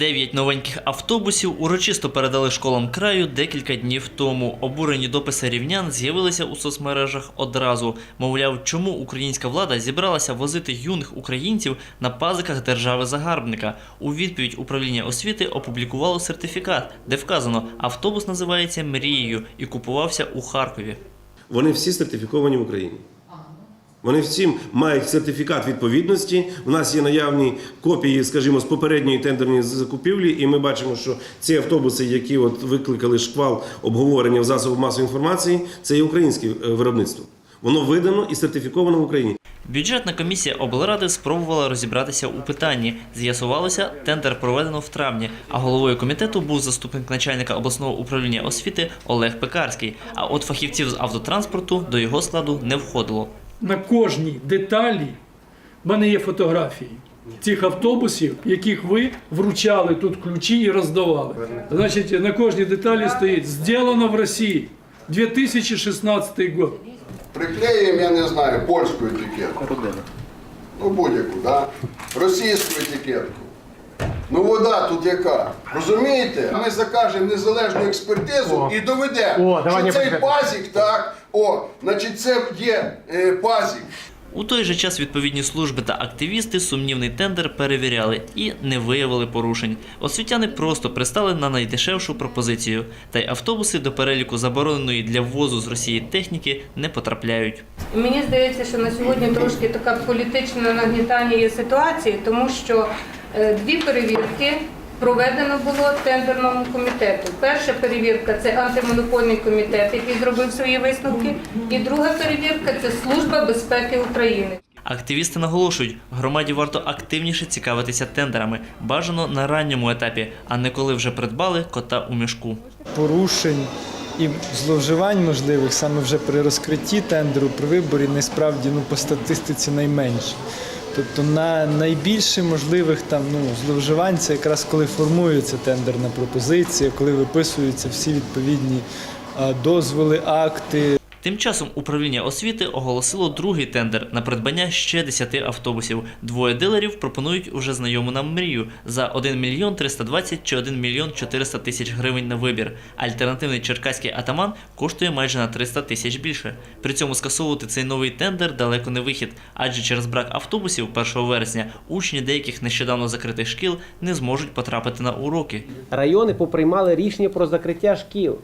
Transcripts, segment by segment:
Дев'ять новеньких автобусів урочисто передали школам краю декілька днів тому. Обурені дописи рівнян з'явилися у соцмережах одразу. Мовляв, чому українська влада зібралася возити юних українців на пазиках держави-загарбника. У відповідь управління освіти опублікувало сертифікат, де вказано, автобус називається Мрією і купувався у Харкові. Вони всі сертифіковані в Україні. Вони всі мають сертифікат відповідності. У нас є наявні копії, скажімо, з попередньої тендерної закупівлі, і ми бачимо, що ці автобуси, які от викликали шквал обговорення в засобах масової інформації, це є українське е, виробництво. Воно видано і сертифіковано в Україні. Бюджетна комісія облради спробувала розібратися у питанні. З'ясувалося, тендер проведено в травні, а головою комітету був заступник начальника обласного управління освіти Олег Пекарський. А от фахівців з автотранспорту до його складу не входило. На кожній деталі в мене є фотографії цих автобусів, яких ви вручали тут ключі і роздавали. Значить, на кожній деталі стоїть «Сделано в Росії 2016 год. Приклеїмо, я не знаю, польську етикетку. Ну, будь-яку, да? російську етикетку. Ну, вода тут яка? Розумієте? Ми закажемо незалежну експертизу і доведемо, О, давай що не цей почекай. пазік, так, о, значить, це є е, пазік. У той же час відповідні служби та активісти сумнівний тендер перевіряли і не виявили порушень. Освітяни просто пристали на найдешевшу пропозицію, та й автобуси до переліку забороненої для ввозу з Росії техніки не потрапляють. Мені здається, що на сьогодні трошки така політичне нагнітання є ситуації, тому що дві перевірки проведено було тендерному комітету. Перша перевірка це антимонопольний комітет, який зробив свої висновки, і друга перевірка це Служба безпеки України. Активісти наголошують, громаді варто активніше цікавитися тендерами, бажано на ранньому етапі, а не коли вже придбали кота у мішку. порушень і зловживань можливих саме вже при розкритті тендеру при виборі насправді ну, по статистиці найменше. Тобто на найбільше можливих там ну, зловживань це якраз коли формується тендерна пропозиція, коли виписуються всі відповідні дозволи, акти, Тим часом управління освіти оголосило другий тендер на придбання ще 10 автобусів. Двоє дилерів пропонують уже знайому нам мрію за 1 мільйон 320 чи 1 мільйон 400 тисяч гривень на вибір. Альтернативний черкаський атаман коштує майже на 300 тисяч більше. При цьому скасовувати цей новий тендер далеко не вихід, адже через брак автобусів 1 вересня учні деяких нещодавно закритих шкіл не зможуть потрапити на уроки. райони поприймали рішення про закриття шкіл.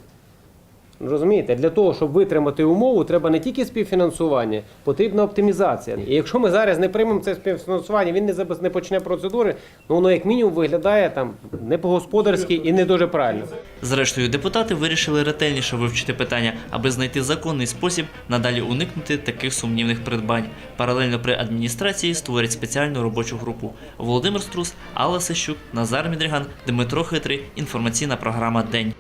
Розумієте, для того, щоб витримати умову, треба не тільки співфінансування, потрібна оптимізація. І якщо ми зараз не приймемо це співфінансування, він не не почне процедури, ну воно як мінімум виглядає там не по-господарськи і не дуже правильно. Зрештою, депутати вирішили ретельніше вивчити питання, аби знайти законний спосіб надалі уникнути таких сумнівних придбань. Паралельно при адміністрації створять спеціальну робочу групу. Володимир Струс, Алла Сищук, Назар Мідріган, Дмитро Хитрий. Інформаційна програма День.